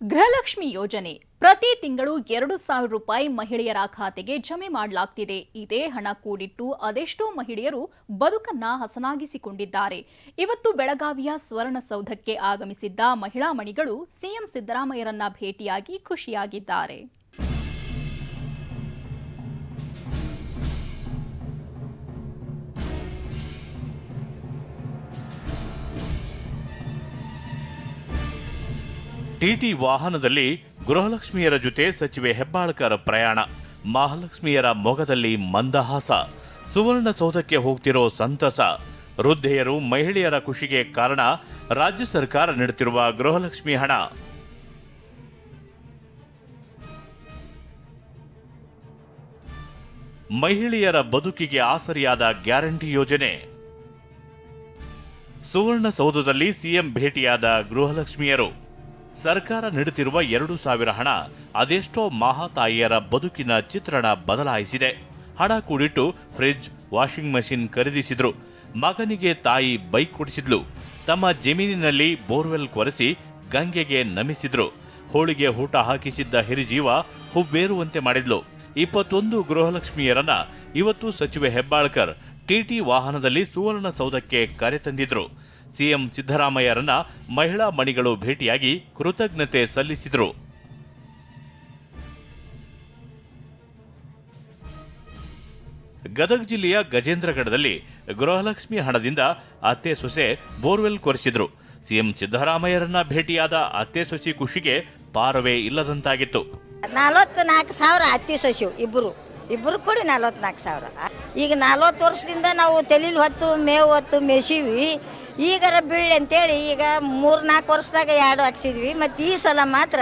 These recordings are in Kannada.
ಗೃಹಲಕ್ಷ್ಮಿ ಯೋಜನೆ. ಪ್ರತಿ ತಿಂಗಳು ಎರಡು ಸಾವಿರ ರೂಪಾಯಿ ಮಹಿಳೆಯರ ಖಾತೆಗೆ ಜಮೆ ಮಾಡಲಾಗ್ತಿದೆ. ಇದೇ ಹಣ ಕೂಡಿಟ್ಟು ಅದೆಷ್ಟೋ ಮಹಿಳೆಯರು ಬದುಕನ್ನ ಹಸನಾಗಿಸಿಕೊಂಡಿದ್ದಾರೆ. ಇವತ್ತು ಬೆಳಗಾವಿಯ ಸ್ವರ್ಣಸೌಧಕ್ಕೆ ಆಗಮಿಸಿದ್ದ ಮಹಿಳಾ ಮಣಿಗಳು ಸಿಎಂ ಸಿದ್ದರಾಮಯ್ಯರನ್ನ ಭೇಟಿಯಾಗಿ ಖುಷಿಯಾಗಿದ್ದಾರೆ. ಟಿಟಿ ವಾಹನದಲ್ಲಿ ಗೃಹಲಕ್ಷ್ಮಿಯರ ಜೊತೆ ಸಚಿವೆ ಹೆಬ್ಬಾಳ್ಕರ್ ಪ್ರಯಾಣ. ಮಹಾಲಕ್ಷ್ಮಿಯರ ಮೊಗದಲ್ಲಿ ಮಂದಹಾಸ. ಸುವರ್ಣಸೌಧಕ್ಕೆ ಹೋಗ್ತಿರೋ ಸಂತಸ. ವೃದ್ಧೆಯರು ಮಹಿಳೆಯರ ಖುಷಿಗೆ ಕಾರಣ ರಾಜ್ಯ ಸರ್ಕಾರ ನೀಡುತ್ತಿರುವ ಗೃಹಲಕ್ಷ್ಮಿ ಹಣ. ಮಹಿಳೆಯರ ಬದುಕಿಗೆ ಆಸರಿಯಾದ ಗ್ಯಾರಂಟಿ ಯೋಜನೆ. ಸುವರ್ಣಸೌಧದಲ್ಲಿ ಸಿಎಂ ಭೇಟಿಯಾದ ಗೃಹಲಕ್ಷ್ಮಿಯರು. ಸರ್ಕಾರ ನೀಡುತ್ತಿರುವ ಎರಡು ಸಾವಿರ ಹಣ ಅದೆಷ್ಟೋ ಮಹಾತಾಯಿಯರ ಬದುಕಿನ ಚಿತ್ರಣ ಬದಲಾಯಿಸಿದೆ. ಹಣ ಕೂಡಿಟ್ಟು ಫ್ರಿಡ್ಜ್, ವಾಷಿಂಗ್ ಮಷಿನ್ ಖರೀದಿಸಿದ್ರು. ಮಗನಿಗೆ ತಾಯಿ ಬೈಕ್ ಕೊಡಿಸಿದ್ಲು. ತಮ್ಮ ಜಮೀನಿನಲ್ಲಿ ಬೋರ್ವೆಲ್ ಕೊರೆಸಿ ಗಂಗೆಗೆ ನಮಿಸಿದ್ರು. ಹೋಳಿಗೆ ಊಟ ಹಾಕಿಸಿದ್ದ ಹಿರಿಜೀವ ಹುಬ್ಬೇರುವಂತೆ ಮಾಡಿದ್ಲು. ಇಪ್ಪತ್ತೊಂದು ಗೃಹಲಕ್ಷ್ಮಿಯರನ್ನ ಇವತ್ತು ಸಚಿವೆ ಹೆಬ್ಬಾಳ್ಕರ್ ಟಿಟಿ ವಾಹನದಲ್ಲಿ ಸುವರ್ಣಸೌಧಕ್ಕೆ ಕರೆತಂದಿದ್ರು. ಸಿಎಂ ಸಿದ್ದರಾಮಯ್ಯರನ್ನ ಮಹಿಳಾ ಮಣಿಗಳು ಭೇಟಿಯಾಗಿ ಕೃತಜ್ಞತೆ ಸಲ್ಲಿಸಿದರು. ಗದಗ ಜಿಲ್ಲೆಯ ಗಜೇಂದ್ರಗಢದಲ್ಲಿ ಗೃಹಲಕ್ಷ್ಮಿ ಹಣದಿಂದ ಅತ್ತೆ ಸೊಸೆ ಬೋರ್ವೆಲ್ ಕೊರೆಸಿದ್ರು. ಸಿಎಂ ಸಿದ್ದರಾಮಯ್ಯರನ್ನ ಭೇಟಿಯಾದ ಅತ್ತೆ ಸೊಸಿ ಖುಷಿಗೆ ಪಾರವೇ ಇಲ್ಲದಂತಾಗಿತ್ತು. ನಲ್ವತ್ನಾಲ್ಕು ಸಾವಿರ ಅತ್ತೆ ಸೊಸಿ ಇಬ್ಬರು ಇಬ್ಬರು ಕೂಡಿ ನಲ್ವತ್ನಾಲ್ಕು ಸಾವಿರ. ಈಗ ನಲ್ವತ್ತು ವರ್ಷದಿಂದ ನಾವು ತಲೀಲಿ ಹೊತ್ತು, ಮೇವು ಹೊತ್ತು ಮೇಸಿವಿ ಈಗರ ಬೀಳಿ ಅಂತೇಳಿ ಈಗ ಮೂರು ನಾಲ್ಕು ವರ್ಷದಾಗ ಎರಡು ಹಾಕ್ಸಿದ್ವಿ. ಮತ್ತು ಈ ಸಲ ಮಾತ್ರ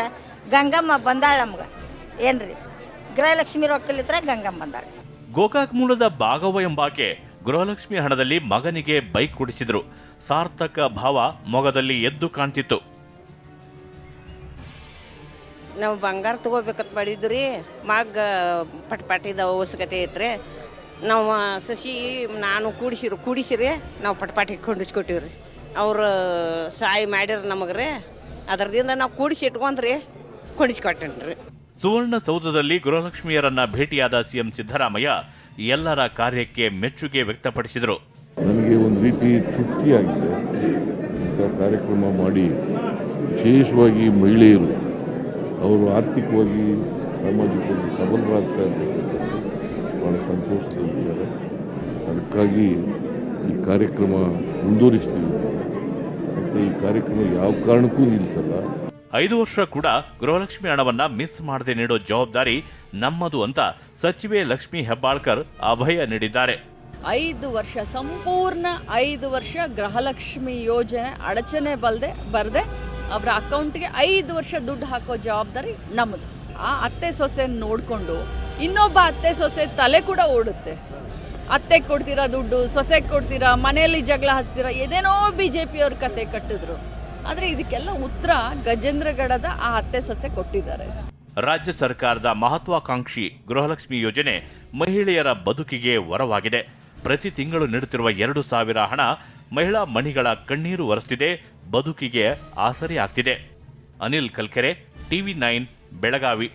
ಗಂಗಮ್ಮ ಬಂದಾಳ ನಮ್ಗೆ. ಏನ್ರಿ? ಗೃಹಲಕ್ಷ್ಮಿ ರೊಕ್ಕಲಿತ್ರ ಗಂಗಮ್ಮ ಬಂದಾಳ. ಗೋಕಾಕ್ ಮೂಲದ ಭಾಗವ ಎಂಬಾಕೆ ಗೃಹಲಕ್ಷ್ಮಿ ಹಣದಲ್ಲಿ ಮಗನಿಗೆ ಬೈಕ್ ಕೊಡಿಸಿದ್ರು. ಸಾರ್ಥಕ ಭಾವ ಮೊಗದಲ್ಲಿ ಎದ್ದು ಕಾಣ್ತಿತ್ತು. ನಾವು ಬಂಗಾರ ತಗೋಬೇಕಂತ ಮಾಡಿದ್ರಿ ಮಗ ಪಟ್ ಪಟ್ಟಿದ ಅವಶ್ಯಕತೆ ಐತ್ರಿ. ನಾವು ಸಸಿ ನಾನು ಕೂಡಿಸಿರು ಕೂಡಿಸಿರಿ ನಾವು ಪಟ್ಪಾಟಿ ಕೊಂಡಿಸ್ಕೊಟ್ಟಿವ್ರಿ ಅವರು ಸಹಾಯ ಮಾಡ್ಯಾರ ನಮಗೆ ರೀ ಅದರದಿಂದ ನಾವು ಕೂಡಿಸಿ ಇಟ್ಕೊಂಡ್ರಿ ಕೊಂಡಿಸ್ಕೊಟ್ಟೇನ್ರಿ. ಸುವರ್ಣಸೌಧದಲ್ಲಿ ಗೃಹಲಕ್ಷ್ಮಿಯರನ್ನ ಭೇಟಿಯಾದ ಸಿಎಂ ಸಿದ್ದರಾಮಯ್ಯ ಎಲ್ಲರ ಕಾರ್ಯಕ್ಕೆ ಮೆಚ್ಚುಗೆ ವ್ಯಕ್ತಪಡಿಸಿದರು. ನನಗೆ ಒಂದು ರೀತಿ ತೃಪ್ತಿಯಾಗಿದೆ. ಇಂಥ ಕಾರ್ಯಕ್ರಮ ಮಾಡಿ ವಿಶೇಷವಾಗಿ ಮಹಿಳೆಯರು ಅವರು ಆರ್ಥಿಕವಾಗಿ ಸಾಮಾಜಿಕವಾಗಿ ಸಬಲರಾಗ್ತಾ ಇರ್ತಕ್ಕಂಥದ್ದು. ಭಾಳ ಸಂತೋಷದ ವಿಚಾರ ಅದಕ್ಕಾಗಿ ಈ ಕಾರ್ಯಕ್ರಮ ಮುಂದುವರಿಸ್ತೀವಿ. ಮತ್ತು ಈ ಕಾರ್ಯಕ್ರಮ ಯಾವ ಕಾರಣಕ್ಕೂ ನಿಲ್ಲಿಸಲ್ಲ. ಐದು ವರ್ಷ ಕೂಡ ಗೃಹಲಕ್ಷ್ಮಿ ಹಣವನ್ನ ಮಿಸ್ ಮಾಡದೆ ನೀಡೋ ಜವಾಬ್ದಾರಿ ನಮ್ಮದು ಅಂತ ಸಚಿವೆ ಲಕ್ಷ್ಮಿ ಹೆಬ್ಬಾಳ್ಕರ್ ಅಭಯ ನೀಡಿದ್ದಾರೆ. ಐದು ವರ್ಷ ಸಂಪೂರ್ಣ ಐದು ವರ್ಷ ಗೃಹಲಕ್ಷ್ಮಿ ಯೋಜನೆ ಅಡಚಣೆ ಬಲ್ದೆ ಬರದೆ ಅವರ ಅಕೌಂಟ್ಗೆ ಐದು ವರ್ಷ ದುಡ್ಡು ಹಾಕೋ ಜವಾಬ್ದಾರಿ ನಮ್ಮದು. ಆ ಅತ್ತೆ ಸೊಸೆ ನೋಡಿಕೊಂಡು ಇನ್ನೊಬ್ಬ ಅತ್ತೆ ಸೊಸೆ ತಲೆ ಕೂಡ ಓಡುತ್ತೆ. ಅತ್ತೆಗೆ ಕೊಡ್ತೀರಾ ದುಡ್ಡು ಸೊಸೆಗೆ ಕೊಡ್ತೀರಾ, ಮನೆಯಲ್ಲಿ ಜಗಳ ಹಚ್ತೀರಾ, ಏನೇನೋ ಬಿ ಜೆ ಪಿಯವ್ರ ಕತೆ ಕಟ್ಟಿದ್ರು. ಆದರೆ ಇದಕ್ಕೆಲ್ಲ ಉತ್ತರ ಗಜೇಂದ್ರಗಡದ ಆ ಅತ್ತೆ ಸೊಸೆ ಕೊಟ್ಟಿದ್ದಾರೆ. ರಾಜ್ಯ ಸರ್ಕಾರದ ಮಹತ್ವಾಕಾಂಕ್ಷಿ ಗೃಹಲಕ್ಷ್ಮಿ ಯೋಜನೆ ಮಹಿಳೆಯರ ಬದುಕಿಗೆ ವರವಾಗಿದೆ. ಪ್ರತಿ ತಿಂಗಳು ನೀಡುತ್ತಿರುವ ಎರಡು ಸಾವಿರ ಹಣ ಮಹಿಳಾ ಮಣಿಗಳ ಕಣ್ಣೀರು ಒರೆಸ್ತಿದೆ, ಬದುಕಿಗೆ ಆಸರೆ ಆಗ್ತಿದೆ. Anil Kalkere, TV nine, Belagavi.